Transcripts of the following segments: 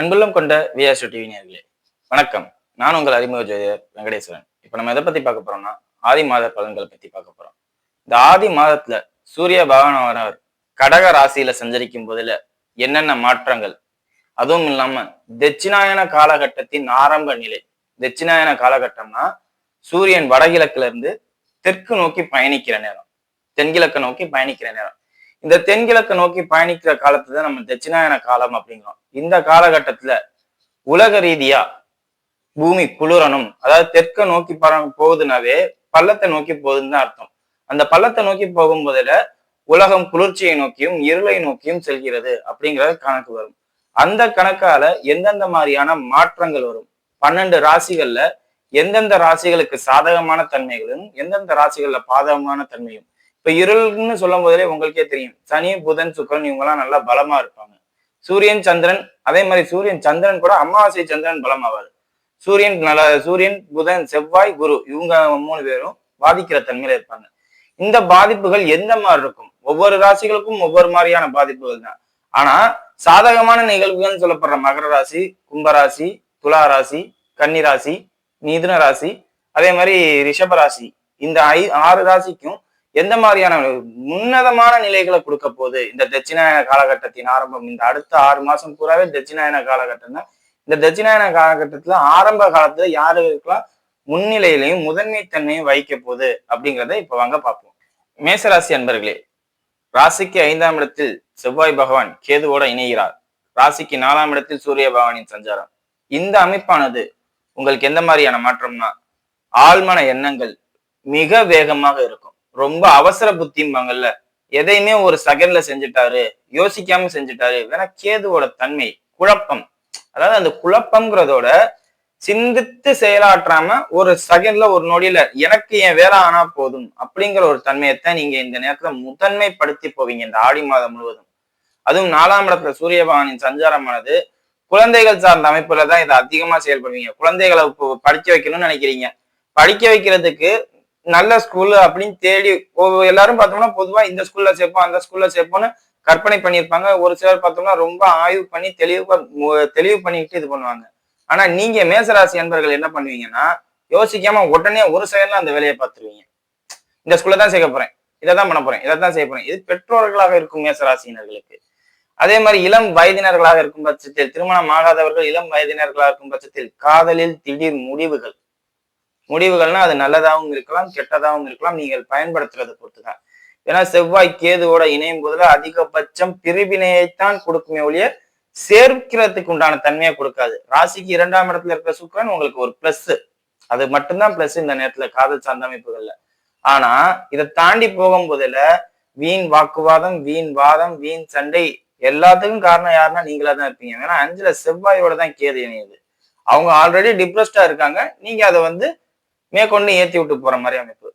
அன்புள்ளம் கொண்ட விஆர்ஷோ டிவி நேர்களே வணக்கம். நான் உங்கள் அறிமுக ஜோதியர் வெங்கடேஸ்வரன். இப்போ நம்ம எதை பத்தி பார்க்க போறோம்னா ஆதி மாத பலன்களை பத்தி பார்க்க போறோம். இந்த ஆதி மாதத்துல சூரிய பகவானவர் கடக ராசியில சஞ்சரிக்கும் போதுல என்னென்ன மாற்றங்கள்? அதுவும் இல்லாம தட்சிணாயன காலகட்டத்தின் ஆரம்ப நிலை. தட்சிணாயன காலகட்டம்னா சூரியன் வடகிழக்குல இருந்து தெற்கு நோக்கி பயணிக்கிற நேரம். தென்கிழக்கு நோக்கி பயணிக்கிற நேரம். இந்த தென்கிழக்கு நோக்கி பயணிக்கிற காலத்தை தான் நம்ம தட்சிணாயன காலம் அப்படிங்கிறோம். இந்த காலகட்டத்துல உலக ரீதியா பூமி குளிரணும். அதாவது தெற்க நோக்கி பர போகுதுனாவே பள்ளத்தை நோக்கி போகுதுன்னு தான் அர்த்தம். அந்த பள்ளத்தை நோக்கி போகும்போதுல உலகம் குளிர்ச்சியை நோக்கியும் இருளை நோக்கியும் செல்கிறது அப்படிங்கிறது கணக்கு வரும். அந்த கணக்கால எந்தெந்த மாதிரியான மாற்றங்கள் வரும்? பன்னெண்டு ராசிகள்ல எந்தெந்த ராசிகளுக்கு சாதகமான தன்மைகளும் எந்தெந்த ராசிகள்ல பாதகமான தன்மையும் இப்ப இருள்னு சொல்லும் போதே உங்களுக்கே தெரியும். சனி புதன் சுக்கரன் இவங்கெல்லாம் நல்லா பலமா இருப்பாங்க. சூரியன் சந்திரன் அதே மாதிரி சூரியன் சந்திரன் கூட அமாவாசை சந்திரன் பலமாவார் சூரியன் நல்ல சூரியன் புதன் செவ்வாய் குரு இவங்க மூணு பேரும் பாதிக்கிற தன்மையில இருப்பாங்க. இந்த பாதிப்புகள் எந்த மாதிரி இருக்கும்? ஒவ்வொரு ராசிகளுக்கும் ஒவ்வொரு மாதிரியான பாதிப்புகள் தான். ஆனா சாதகமான நிகழ்வுகள்னு சொல்லப்படுற மகர ராசி கும்பராசி துலா ராசி கன்னி ராசி மிதுன ராசி அதே மாதிரி ரிஷப ராசி. இந்த ஐ ஆறு ராசிக்கும் எந்த மாதிரியான உன்னதமான நிலைகளை கொடுக்க போகுது? இந்த தட்சிணாயன காலகட்டத்தின் ஆரம்பம் இந்த அடுத்த ஆறு மாசம் பூராவே தட்சிணாயன காலகட்டம் தான். இந்த தட்சிணாயன காலகட்டத்துல ஆரம்ப காலத்துல யாருக்கெல்லாம் முன்னிலையிலையும் முதன்மை தன்மையும் வைக்க போகுது அப்படிங்கிறத இப்ப வாங்க பார்ப்போம். மேசராசி அன்பர்களே ராசிக்கு ஐந்தாம் இடத்தில் செவ்வாய் பகவான் கேதுவோட இணைகிறார். ராசிக்கு நாலாம் இடத்தில் சூரிய பகவானின் சஞ்சாரம். இந்த அமைப்பானது உங்களுக்கு எந்த மாதிரியான மாற்றம்னா ஆழ்மன எண்ணங்கள் மிக வேகமாக இருக்கும். ரொம்ப அவசர புத்திம்பாங்கல்ல. எதையுமே ஒரு செகண்ட்ல செஞ்சுட்டாரு யோசிக்காம செஞ்சுட்டாரு வேணா கேதுவோட தன்மை குழப்பம். அதாவது அந்த குழப்பம்ங்கிறதோட சிந்தித்து செயலாற்றாம ஒரு செகண்ட்ல ஒரு நொடியில எனக்கு என் வேலை ஆனா போதும் அப்படிங்கிற ஒரு தன்மையத்தை நீங்க இந்த நேரத்துல முதன்மைப்படுத்தி போவீங்க இந்த ஆடி மாதம் முழுவதும். அதுவும் நாலாம் இடத்துல சூரிய பகவானின் சஞ்சாரமானது. குழந்தைகள் சார்ந்த அமைப்புல தான் இதை அதிகமா செயல்படுவீங்க. குழந்தைகளை படிக்க வைக்கணும்னு நினைக்கிறீங்க. படிக்க வைக்கிறதுக்கு நல்ல ஸ்கூல் அப்படின்னு தேடி ஒவ்வொரு- எல்லாரும் பார்த்தோம்னா பொதுவா இந்த ஸ்கூல்ல சேர்ப்போம் அந்த ஸ்கூல்ல சேர்ப்போம்னு கற்பனை பண்ணியிருப்பாங்க. ஒரு சிலர் பார்த்தோம்னா ரொம்ப ஆய்வு பண்ணி தெளிவு தெளிவு பண்ணிக்கிட்டு இது பண்ணுவாங்க. ஆனா நீங்க மேசராசி அன்பர்கள் என்ன பண்ணுவீங்கன்னா யோசிக்காம உடனே ஒரு செகண்ட்ல அந்த வேலையை பார்த்துருவீங்க. இந்த ஸ்கூல்ல தான் சேர்க்க போறேன். இதை தான் பண்ண போறேன். இதை தான் செய்ய போறேன். இது பெற்றோர்களாக இருக்கும் மேசராசினர்களுக்கு அதே மாதிரி இளம் வயதினர்களாக இருக்கும் பட்சத்தில் திருமணம் ஆகாதவர்கள் இளம் வயதினர்களாக இருக்கும் பட்சத்தில் காதலில் திடீர் முடிவுகள். முடிவுகள்னா அது நல்லதாகவும் இருக்கலாம் கெட்டதாகவும் இருக்கலாம். நீங்கள் பயன்படுத்துறதை பொறுத்து தான் ஏன்னா செவ்வாய் கேதுவோட இணையும் போதுல அதிகபட்சம் பிரிவினையைத்தான் கொடுக்குமே ஒழிய சேர்க்கிறதுக்கு உண்டான தன்மையை கொடுக்காது. ராசிக்கு இரண்டாம் இடத்துல இருக்கிற சுக்கரன் உங்களுக்கு ஒரு பிளஸ் அது மட்டும்தான் பிளஸ் இந்த நேரத்துல காதல் சார்ந்த அமைப்புகள்ல. ஆனா இதை தாண்டி போகும்போதுல வீண் வாக்குவாதம் வீண் வாதம் வீண் சண்டை எல்லாத்துக்கும் காரணம் யாருன்னா நீங்களா தான் இருப்பீங்க. ஏன்னா அஞ்சுல செவ்வாயோட தான் கேது இணையுது. அவங்க ஆல்ரெடி டிப்ரெஸ்டா இருக்காங்க. நீங்க அதை வந்து மேற்கொண்டு ஏத்தி விட்டு போற மாதிரி அமைப்பு.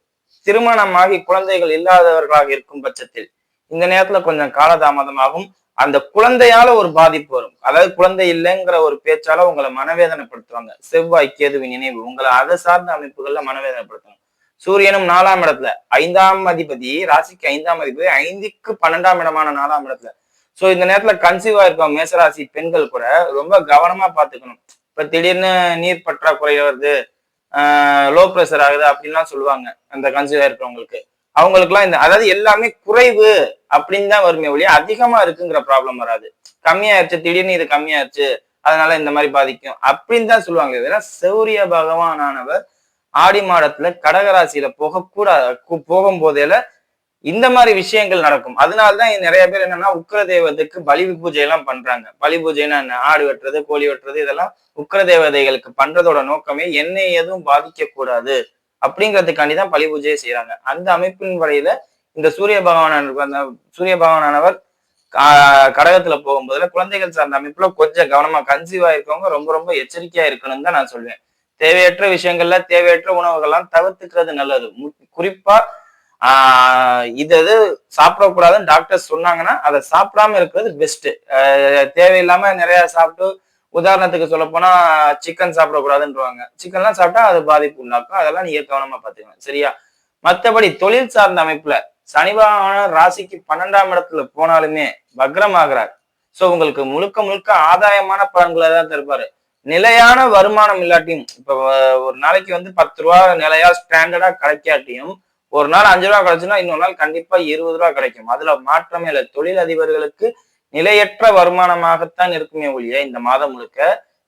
திருமணமாகி குழந்தைகள் இல்லாதவர்களாக இருக்கும் பட்சத்தில் இந்த நேரத்துல கொஞ்சம் காலதாமதமாகும். அந்த குழந்தையால ஒரு பாதிப்பு வரும். அதாவது குழந்தை இல்லைங்கிற ஒரு பேச்சால உங்களை மனவேதனைப்படுத்துவாங்க. செவ்வாய் கேதுவின் நினைவு உங்களை அதை சார்ந்த அமைப்புகள்ல மனவேதனைப்படுத்துவாங்க சூரியனும் நாலாம் இடத்துல ஐந்தாம் அதிபதி ராசிக்கு ஐந்தாம் அதிபதி ஐந்துக்கு பன்னெண்டாம் இடமான நாலாம் இடத்துல. சோ இந்த நேரத்துல கன்சீவ் ஆயிருக்கோம் மேசராசி பெண்கள் கூட ரொம்ப கவனமா பாத்துக்கணும் இப்ப திடீர்னு நீர் பற்றாக்குறை வருது. லோ ப்ரெஷர் ஆகுது அப்படின்லாம் சொல்லுவாங்க அந்த கன்சீவா இருக்கிறவங்களுக்கு. அவங்களுக்குலாம் இந்த அதாவது எல்லாமே குறைவு அப்படின்னு தான் வருமே ஒழிய அதிகமா இருக்குங்கிற ப்ராப்ளம் வராது. கம்மியாயிருச்சு திடீர்னு இது கம்மியாயிருச்சு அதனால இந்த மாதிரி பாதிக்கும் அப்படின்னு தான் சொல்லுவாங்க. ஏன்னா சௌரிய பகவானானவர் ஆடி மாடத்துல கடகராசியில போகக்கூடாது கூட போகும் போதேல இந்த மாதிரி விஷயங்கள் நடக்கும். அதனாலதான் நிறைய பேர் என்னன்னா உக்கிர தெய்வத்துக்கு பலி பூஜை எல்லாம் பண்றாங்க. பலி பூஜைன்னா என்ன? ஆடு வெட்டுறது கோழி வெட்டுறது இதெல்லாம் உக்கிர தேவதைகளுக்கு பண்றதோட நோக்கமே என்னை எதுவும் பாதிக்க கூடாது அப்படிங்கிறதுக்காண்டி தான் பலி பூஜையை செய்யறாங்க அந்த அமைப்பின் வரையில இந்த சூரிய பகவான் அந்த சூரிய பகவானவர் கடகத்துல போகும்போதுல குழந்தைகள் சார்ந்த அமைப்புல கொஞ்சம் கவனமா கன்சீவா இருக்கவங்க ரொம்ப ரொம்ப எச்சரிக்கையா இருக்கணும்னு தான் நான் சொல்லுவேன் தேவையற்ற விஷயங்கள்ல தேவையற்ற உணவுகள்லாம் தவிர்த்துக்கிறது நல்லது. குறிப்பா இது இது சாப்பிடக்கூடாதுன்னு டாக்டர் சொன்னாங்கன்னா அதை சாப்பிடாம இருக்கிறது பெஸ்ட் தேவையில்லாம நிறைய சாப்பிட்டு உதாரணத்துக்கு சொல்ல போனா சிக்கன் சாப்பிடக்கூடாதுன்றவாங்க சிக்கன்லாம் சாப்பிட்டா அது பாதிப்பு உண்டாக்கும். அதெல்லாம் நீங்க கவனமா பாத்துக்கணும் சரியா? மத்தபடி தொழில் சார்ந்த அமைப்புல சனி ராசிக்கு பன்னெண்டாம் இடத்துல போனாலுமே வக்ரம் ஆகிறார் சோ உங்களுக்கு முழுக்க முழுக்க ஆதாயமான பலன்களை தான் தருப்பாரு நிலையான வருமானம் இல்லாட்டியும் இப்ப ஒரு நாளைக்கு வந்து பத்து ரூபா நிலையா ஸ்டாண்டர்டா கிடைக்காட்டியும் ஒரு நாள் அஞ்சு ரூபா கிடைச்சுன்னா இன்னொரு நாள் கண்டிப்பா இருபது ரூபா கிடைக்கும். அதுல மாற்றமே இல்லை. தொழில் அதிபர்களுக்கு நிலையற்ற வருமானமாகத்தான் இருக்குமே ஒழிய இந்த மாதம் முழுக்க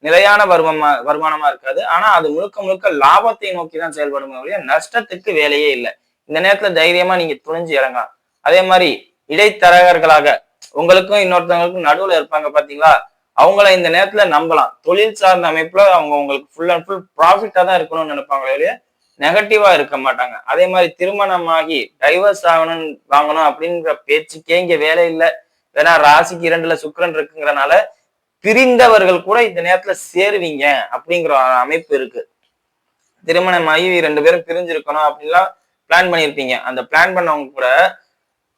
நிலையான வருமா வருமானமா இருக்காது. ஆனா அது முழுக்க முழுக்க லாபத்தை நோக்கி தான் செயல்படுமே ஒழிய நஷ்டத்துக்கு வேலையே இல்லை. இந்த நேரத்துல தைரியமா நீங்க துணிஞ்சு இறங்கலாம். அதே மாதிரி இடைத்தரகர்களாக உங்களுக்கும் இன்னொருத்தவங்களுக்கும் நடுவுல இருப்பாங்க பாத்தீங்களா? அவங்கள இந்த நேரத்துல நம்பலாம். தொழில் சார்ந்த அமைப்புல அவங்க உங்களுக்கு ஃபுல் அண்ட் ஃபுல் ப்ராஃபிட்டா தான் இருக்கணும்னு நினைப்பாங்களே ஒழிய நெகட்டிவா இருக்க மாட்டாங்க. அதே மாதிரி திருமணமாகி டைவர்ஸ் ஆகணும் வாங்கணும் அப்படிங்கிற பேச்சுக்கே இங்க வேலை இல்லை. ஏன்னா ராசிக்கு இரண்டுல சுக்கரன் இருக்குங்கிறனால பிரிந்தவர்கள் கூட இந்த நேரத்துல சேருவீங்க அப்படிங்கிற அமைப்பு இருக்கு. திருமணமாகி ரெண்டு பேரும் பிரிஞ்சிருக்கணும் அப்படின்லாம் பிளான் பண்ணியிருப்பீங்க அந்த பிளான் பண்ணவங்க கூட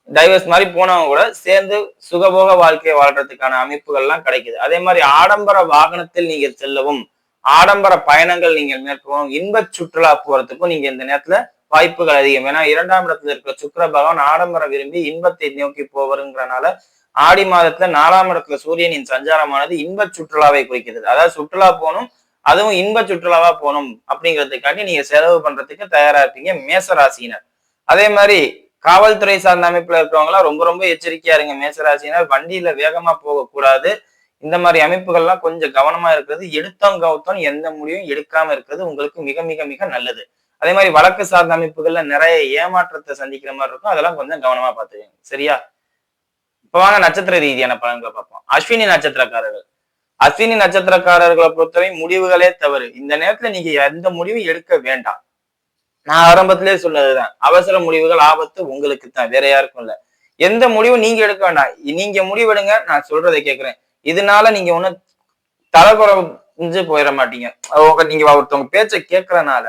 டைவர்ஸ் மாதிரி போனவங்க கூட சேர்ந்து சுகபோக வாழ்க்கையை வாழ்றதுக்கான அமைப்புகள்லாம் கிடைக்குது. அதே மாதிரி ஆடம்பர வாகனத்தில் நீங்கள் செல்லவும் ஆடம்பர பயணங்கள் நீங்கள் மேற்கொள்ளும் இன்பச் சுற்றுலா போறதுக்கும் நீங்க இந்த நேரத்துல வாய்ப்புகள் அதிகம். ஏன்னா இரண்டாம் இடத்துல இருக்கிற சுக்கர பகவான் ஆடம்பர விரும்பி இன்பத்தை நோக்கி போவருங்கிறனால ஆடி மாதத்துல நாலாம் இடத்துல சூரியனின் சஞ்சாரமானது இன்பச் சுற்றுலாவை குறிக்கிறது. அதாவது சுற்றுலா போகணும் அதுவும் இன்ப சுற்றுலாவா போகணும் அப்படிங்கிறதுக்காண்டி நீங்க செலவு பண்றதுக்கு தயாரா இருப்பீங்க மேசராசினர் அதே மாதிரி காவல்துறை சார்ந்த அமைப்புல இருக்கிறவங்களாம் ரொம்ப ரொம்ப எச்சரிக்கையா இருங்க. மேசராசினர் வண்டியில வேகமா போகக்கூடாது. இந்த மாதிரி அமைப்புகள்லாம் கொஞ்சம் கவனமா இருக்கிறது எடுத்தோம் கவுத்தோம் எந்த முடிவும் எடுக்காம இருக்கிறது உங்களுக்கு மிக மிக மிக நல்லது. அதே மாதிரி வழக்கு சார்ந்த அமைப்புகள்ல நிறைய ஏமாற்றத்தை சந்திக்கிற மாதிரி இருக்கும். அதெல்லாம் கொஞ்சம் கவனமா பார்த்துக்கோங்க. சரியா? இப்ப வாங்க நட்சத்திர ரீதியான பலன்களை பார்ப்போம். அஸ்வினி நட்சத்திரக்காரர்கள். அஸ்வினி நட்சத்திரக்காரர்களை பொறுத்தவரை முடிவுகளே தவறு. இந்த நேரத்துல நீங்க எந்த முடிவும் எடுக்க வேண்டாம். நான் ஆரம்பத்திலே சொன்னதுதான். அவசர முடிவுகள் ஆபத்து உங்களுக்கு தான் வேற யாருக்கும் இல்ல. எந்த முடிவும் நீங்க எடுக்க வேண்டாம். நீங்க முடிவெடுங்க நான் சொல்றதை கேட்கிறேன். இதனால நீங்க ஒன்னும் தலைகுறைஞ்சு போயிட மாட்டீங்க. நீங்க ஒருத்தவங்க பேச்சை கேட்கறனால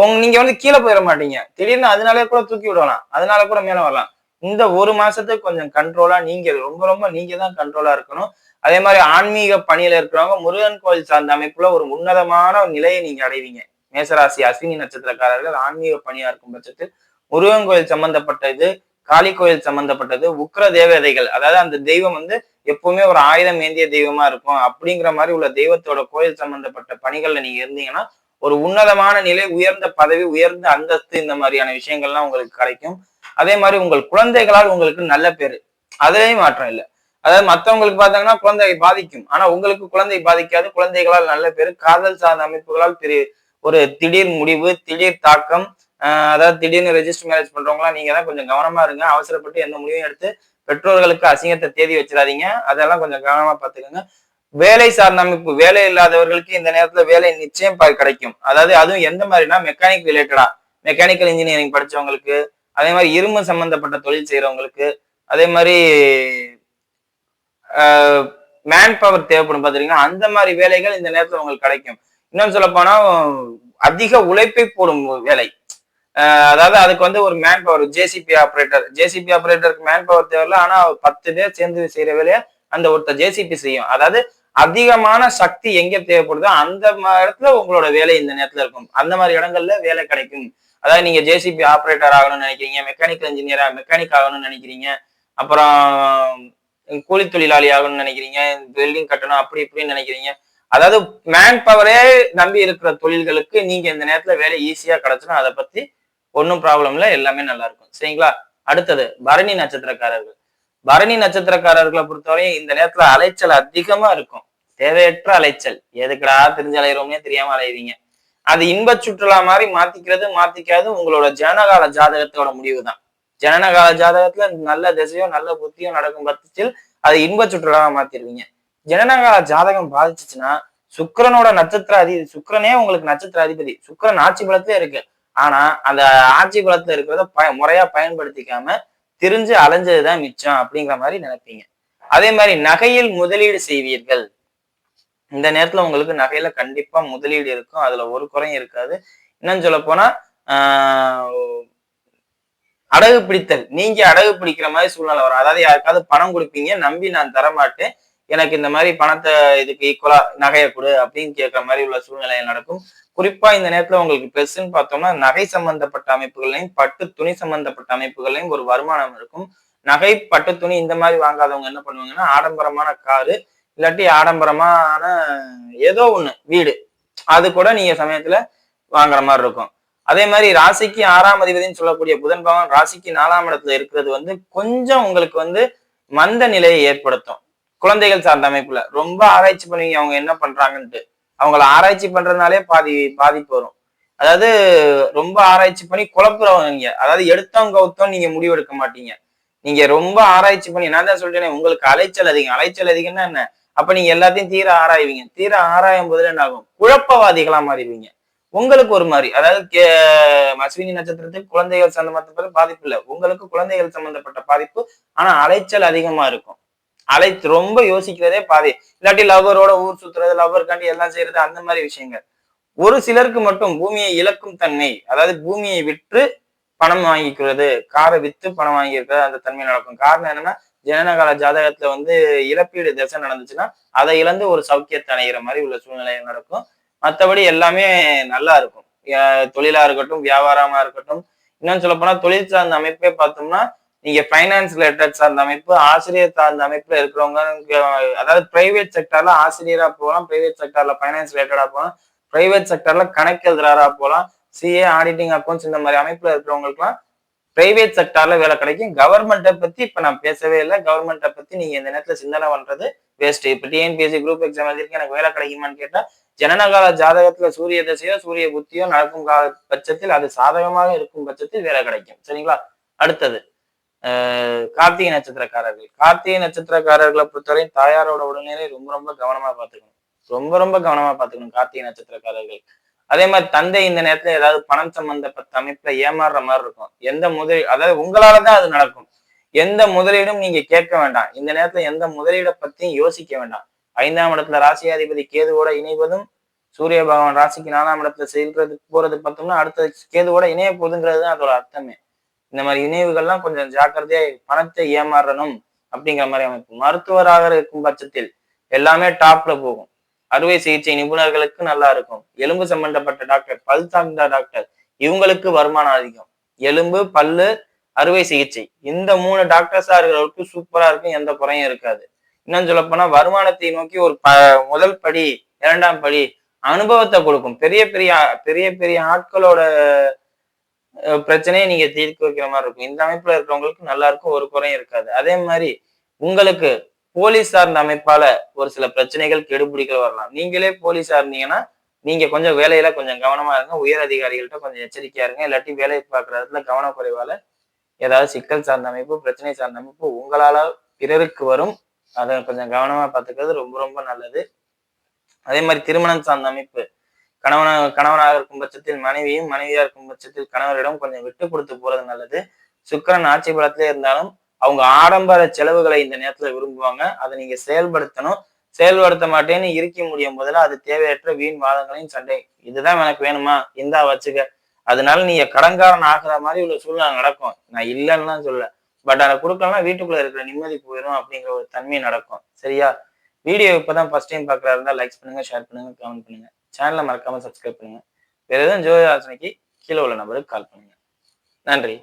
உங்க நீங்க வந்து கீழே போயிட மாட்டீங்க. திடீர்னு அதனாலே கூட தூக்கி விடலாம். அதனால கூட மேல வரலாம். இந்த ஒரு மாசத்துக்கு கொஞ்சம் கண்ட்ரோலா நீங்க ரொம்ப ரொம்ப நீங்க தான் கண்ட்ரோலா இருக்கணும். அதே மாதிரி ஆன்மீக பணியில இருக்கிறவங்க முருகன் கோயில் சார்ந்த அமைப்புல ஒரு உன்னதமான நிலையை நீங்க அடைவீங்க. மேசராசி அஸ்வினி நட்சத்திரக்காரர்கள் ஆன்மீக பணியா இருக்கும் பட்சத்தில் முருகன் கோயில் சம்பந்தப்பட்ட இது காளி கோயில் சம்பந்தப்பட்டது உக்ர தேவதைகள். அதாவது அந்த தெய்வம் வந்து எப்பவுமே ஒரு ஆயுதம் ஏந்திய தெய்வமா இருக்கும். அப்படிங்கிற மாதிரி உள்ள தெய்வத்தோட கோயில் சம்பந்தப்பட்ட பணிகள்ல நீங்க இருந்தீங்கன்னா ஒரு உன்னதமான நிலை உயர்ந்த பதவி உயர்ந்த அந்தஸ்து இந்த மாதிரியான விஷயங்கள்லாம் உங்களுக்கு கிடைக்கும். அதே மாதிரி உங்கள் குழந்தைகளால் உங்களுக்கு நல்ல பேரு. அதுலயும் மாற்றம் இல்லை. அதாவது மத்தவங்களுக்கு பார்த்தாங்கன்னா குழந்தை பாதிக்கும். ஆனா உங்களுக்கு குழந்தை பாதிக்காது குழந்தைகளால் நல்ல பேரு. காதல் சார்ந்த அமைப்புகளால் பெரிய ஒரு திடீர் முடிவு திடீர் தாக்கம் அதாவது திடீர்னு ரெஜிஸ்டர் மேரேஜ் பண்றவங்களாம் நீங்க தான் கொஞ்சம் கவனமா இருங்க. அவசரப்பட்டு எந்த முடிவும் எடுத்து பெற்றோர்களுக்கு அசிங்கத்தை தேதி வச்சிடாதீங்க. அதெல்லாம் கொஞ்சம் கவனமா பாத்துக்கோங்க வேலை சார்ந்த அமைப்பு வேலை இல்லாதவர்களுக்கு இந்த நேரத்துல வேலை நிச்சயம் கிடைக்கும். அதாவது அதுவும் எந்த மாதிரினா மெக்கானிக் ரிலேட்டடா மெக்கானிக்கல் இன்ஜினியரிங் படிச்சவங்களுக்கு அதே மாதிரி இரும்பு சம்பந்தப்பட்ட தொழில் செய்யறவங்களுக்கு அதே மாதிரி மேன் பவர் தேவைப்படும் பாத்தீங்கன்னா அந்த மாதிரி வேலைகள் இந்த நேரத்துல உங்களுக்கு கிடைக்கும். இன்னொன்னு சொல்ல போனா அதிக உழைப்பை போடும் வேலை. அதாவது அதுக்கு வந்து ஒரு man power JCB operator JCB ஆப்ரேட்டருக்கு man power தேவையில்ல ஆனா பத்து பேர் சேர்ந்து செய்யற வேலையை அந்த ஒருத்தர் ஜேசிபி செய்யும். அதாவது அதிகமான சக்தி எங்க தேவைப்படுதோ அந்த இடத்துல உங்களோட வேலை இந்த நேரத்துல இருக்கும். அந்த மாதிரி இடங்கள்ல வேலை கிடைக்கும். அதாவது நீங்க ஜேசிபி ஆப்ரேட்டர் ஆகணும்னு நினைக்கிறீங்க மெக்கானிக்கல் இன்ஜினியரா மெக்கானிக் ஆகணும்னு நினைக்கிறீங்க அப்புறம் கூலி தொழிலாளி ஆகணும்னு நினைக்கிறீங்க பில்டிங் கட்டணும் அப்படி இப்படின்னு நினைக்கிறீங்க. அதாவது மேன் பவரே நம்பி இருக்கிற தொழில்களுக்கு நீங்க இந்த நேரத்துல வேலை ஈஸியா கிடைச்சிடும் அதை பத்தி ஒன்றும் ப்ராப்ளம் இல்லை எல்லாமே நல்லா இருக்கும். சரிங்களா? அடுத்தது பரணி நட்சத்திரக்காரர்கள். பரணி நட்சத்திரக்காரர்களை பொறுத்தவரையும் இந்த நேரத்துல அலைச்சல் அதிகமா இருக்கும். தேவையற்ற அலைச்சல். எதுக்குடா தெரிஞ்சு அலையிறோம்னே தெரியாம அலைவீங்க அது இன்ப சுற்றுலா மாதிரி மாத்திக்கிறது மாத்திக்காது உங்களோட ஜனகால ஜாதகத்தோட முடிவு தான் ஜனனகால ஜாதகத்துல நல்ல திசையோ நல்ல புத்தியோ நடக்கும் பட்சத்தில் அது இன்ப சுற்றுலாவா மாத்திருவீங்க ஜனனகால ஜாதகம் பாதிச்சுச்சுன்னா சுக்கிரனோட நட்சத்திர அதிபதி சுக்கிரனே உங்களுக்கு நட்சத்திர அதிபதி. சுக்கரன் ஆட்சி பலத்திலே இருக்கு. ஆனா அந்த ஆட்சி குலத்துல இருக்கிறத ப முறையா பயன்படுத்திக்காம திரிஞ்சு அலைஞ்சதுதான் மிச்சம் அப்படிங்கிற மாதிரி நினைப்பீங்க. அதே மாதிரி நகையில் முதலீடு செய்வீர்கள். இந்த நேரத்துல உங்களுக்கு நகையில கண்டிப்பா முதலீடு இருக்கும். அதுல ஒரு குறையும் இருக்காது. இன்னும் சொல்ல போனா ஆஹ் அடகு பிடித்தல். நீங்க அடகு பிடிக்கிற மாதிரி சூழ்நிலை வரும். அதாவது யாருக்காவது பணம் கொடுப்பீங்க. நம்பி நான் தரமாட்டேன். எனக்கு இந்த மாதிரி பணத்தை இதுக்கு ஈக்குவலா நகையை கொடு அப்படின்னு கேட்குற மாதிரி உள்ள சூழ்நிலை நடக்கும். குறிப்பா இந்த நேரத்துல உங்களுக்கு பெருசுன்னு பார்த்தோம்னா நகை சம்பந்தப்பட்ட அமைப்புகளையும் பட்டு துணி சம்பந்தப்பட்ட அமைப்புகளையும் ஒரு வருமானம் இருக்கும். நகை பட்டு துணி இந்த மாதிரி வாங்காதவங்க என்ன பண்ணுவாங்கன்னா ஆடம்பரமான காரு இல்லாட்டி ஆடம்பரமான ஏதோ ஒண்ணு வீடு. அது கூட நீங்க சமயத்துல வாங்குற மாதிரி இருக்கும். அதே மாதிரி ராசிக்கு ஆறாம் அதிபதினு சொல்லக்கூடிய புதன் பகவான் ராசிக்கு நாலாம் இடத்துல இருக்கிறது வந்து கொஞ்சம் உங்களுக்கு வந்து மந்த நிலையை ஏற்படுத்தும். குழந்தைகள் சார்ந்த அமைப்புல. ரொம்ப ஆராய்ச்சி பண்ணுவீங்க அவங்க என்ன பண்றாங்கன்ட்டு. அவங்கள ஆராய்ச்சி பண்றதுனாலே பாதி பாதிப்பு வரும் அதாவது ரொம்ப ஆராய்ச்சி பண்ணி குழப்புறவங்க. அதாவது எடுத்தவங்க கவுத்தம் நீங்க முடிவெடுக்க மாட்டீங்க. நீங்க ரொம்ப ஆராய்ச்சி பண்ணி நான் தான் சொல்லிட்டேனே உங்களுக்கு அலைச்சல் அதிகம். அலைச்சல் அதிகம்னா என்ன? அப்ப நீங்க எல்லாத்தையும் தீர ஆராய்வீங்க. தீர ஆராயும் போதுல என்ன ஆகும்? குழப்பவாதிகளா மாறிடுவீங்க. உங்களுக்கு ஒரு மாதிரி அதாவது கே- அஸ்வினி நட்சத்திரத்துக்கு குழந்தைகள் சம்பந்தப்பட்ட பாதிப்பு இல்லை. உங்களுக்கு குழந்தைகள் சம்பந்தப்பட்ட பாதிப்பு ஆனா அலைச்சல் அதிகமா இருக்கும். அழைத்து ரொம்ப யோசிக்கிறதே பாதி. இல்லாட்டி லவ்வரோட ஊர் சுத்துறது லவ்வருக்காண்டி எல்லாம் செய்யறது அந்த மாதிரி விஷயங்கள். ஒரு சிலருக்கு மட்டும் பூமியை இழக்கும் தன்மை அதாவது பூமியை விற்று பணம் வாங்கிக்கிறது காரை வித்து பணம் வாங்கிக்கிறது அந்த தன்மை நடக்கும். காரணம் என்னன்னா ஜனனகால ஜாதகத்துல வந்து இழப்பீடு தசை நடந்துச்சுன்னா அதை இழந்து ஒரு சௌக்கியத்தை அடைகிற மாதிரி உள்ள சூழ்நிலை நடக்கும். மற்றபடி எல்லாமே நல்லா இருக்கும். தொழிலா இருக்கட்டும் வியாபாரமா இருக்கட்டும். இன்னும் சொல்ல போனா தொழில் சார்ந்த அமைப்பே பார்த்தோம்னா நீங்க ஃபைனான்ஸ் ரிலேட்டட் சார்ந்த அமைப்பு ஆசிரியர் சார்ந்த அமைப்புல இருக்கிறவங்க அதாவது பிரைவேட் செக்டர்ல ஆசிரியரா போகலாம் பிரைவேட் செக்டர்ல ஃபைனான்ஸ் ரிலேட்டடா போகலாம் பிரைவேட் செக்டர்ல கணக்கு எழுதுறாரா போகலாம் சிஏ ஆடிட்டிங் அக்கௌண்ட்ஸ் இந்த மாதிரி அமைப்புல இருக்கிறவங்களுக்குலாம் பிரைவேட் செக்டார்ல வேலை கிடைக்கும். கவர்மெண்ட்டை பத்தி இப்ப நான் பேசவே இல்லை. கவர்மெண்ட்டை பத்தி நீங்க இந்த நேரத்துல சிந்தனை பண்றது வேஸ்ட் இப்ப டிஎன்பிஎஸ்சி குரூப் எக்ஸாம் எழுதிருக்கேன் எனக்கு வேலை கிடைக்குமான்னு கேட்டா ஜனனகால ஜாதகத்துல சூரிய தசையோ சூரிய புத்தியோ நடக்கும் கால பட்சத்தில் அது சாதகமாக இருக்கும் பட்சத்தில் வேலை கிடைக்கும். சரிங்களா? அடுத்தது கார்த்திகை நட்சத்திரக்காரர்கள். கார்த்திகை நட்சத்திரக்காரர்களை பொறுத்தவரையும் தாயாரோட உடல்நிலை ரொம்ப ரொம்ப கவனமா பாத்துக்கணும் ரொம்ப ரொம்ப கவனமா பாத்துக்கணும் கார்த்திகை நட்சத்திரக்காரர்கள். அதே மாதிரி தந்தை இந்த நேரத்துல ஏதாவது பணம் சம்பந்தப்பட்ட அமைப்புல ஏமாறுற மாதிரி இருக்கும். எந்த முதலீடு அதாவது உங்களாலதான் அது நடக்கும். எந்த முதலீடும் நீங்க கேட்க வேண்டாம். இந்த நேரத்துல எந்த முதலீடை பத்தியும் யோசிக்க வேண்டாம். ஐந்தாம் இடத்துல ராசியாதிபதி கேதுவோட இணைவதும் சூரிய பகவான் ராசிக்கு நாலாம் இடத்துல செல்றது போறது பார்த்தோம்னா அடுத்த கேதுவோட இணைய போகுதுங்கிறது தான் அதோட அர்த்தமே. இந்த மாதிரி இணைவுகள்லாம் கொஞ்சம் ஜாக்கிரதையா பணத்தை ஏமாறணும் அப்படிங்கிற மாதிரி அமைப்பு. மருத்துவராக இருக்கும் பட்சத்தில் எல்லாமே டாப்ல போகும். அறுவை சிகிச்சை நிபுணர்களுக்கு நல்லா இருக்கும். எலும்பு சம்பந்தப்பட்ட டாக்டர் பல் சார்ந்த டாக்டர் இவங்களுக்கு வருமானம் அதிகம். எலும்பு பல்லு அறுவை சிகிச்சை. இந்த மூணு டாக்டர்ஸா இருக்கிறவருக்கு சூப்பரா இருக்கும் எந்த குறையும் இருக்காது. இன்னும் சொல்ல போனா வருமானத்தை நோக்கி ஒரு ப முதல் படி இரண்டாம் படி அனுபவத்தை கொடுக்கும். பெரிய பெரிய பெரிய பெரிய ஆட்களோட பிரச்சனையை நீங்க தீர்க்க வைக்கிற மாதிரி இருக்கும். இந்த அமைப்புல இருக்கிறவங்களுக்கு நல்லா இருக்கும் ஒரு குறையும் இருக்காது. அதே மாதிரி உங்களுக்கு போலீஸ் சார்ந்த அமைப்பால ஒரு சில பிரச்சனைகள் கெடுபிடிகள் வரலாம். நீங்களே போலீஸா இருந்தீங்கன்னா நீங்க கொஞ்சம் வேலையில கொஞ்சம் கவனமா இருங்க. உயர் அதிகாரிகள்ட்ட கொஞ்சம் எச்சரிக்கையா இருங்க. இல்லாட்டி வேலை பார்க்குற இடத்துல கவனக்குறைவால ஏதாவது சிக்கல் சார்ந்த அமைப்பு பிரச்சனை சார்ந்த அமைப்பு உங்களால பிறருக்கு வரும். அதை கொஞ்சம் கவனமா பார்த்துக்கிறது ரொம்ப ரொம்ப நல்லது. அதே மாதிரி திருமணம் சார்ந்த அமைப்பு. கணவன கணவனாக இருக்கும் பட்சத்தில் மனைவியும் மனைவியா இருக்கும் பட்சத்தில் கணவரிடம் கொஞ்சம் விட்டு கொடுத்து போறது நல்லது. சுக்கிரன் ஆட்சி பலத்திலே இருந்தாலும் அவங்க ஆடம்பர செலவுகளை இந்த நேரத்துல விரும்புவாங்க. அதை நீங்க செயல்படுத்தணும். செயல்படுத்த மாட்டேன்னு இருக்க முடியும் போதுல அது தேவையற்ற வீண் வாதங்களையும் சண்டை. இதுதான் எனக்கு வேணுமா? இந்தா வச்சுக்க. அதனால நீங்க கடன்காரன் ஆகிற மாதிரி உள்ள சூழ்நிலை நடக்கும். நான் இல்லைன்னு சொல்ல பட் அதை கொடுக்கலாம் வீட்டுக்குள்ள இருக்கிற நிம்மதி போயிடும் அப்படிங்கிற ஒரு தன்மை நடக்கும். சரியா? வீடியோ இப்பதான் ஃபர்ஸ்ட் டைம் பார்க்கறா இருந்தா லைக்ஸ் பண்ணுங்க ஷேர் பண்ணுங்க கமெண்ட் பண்ணுங்க. சேனலை மறக்காமல் சப்ஸ்கிரைப் பண்ணுங்க. வேறு எதுவும் ஜோதி ஆலோசனைக்கு கீழே உள்ள நம்பருக்கு கால் பண்ணுங்கள் நன்றி.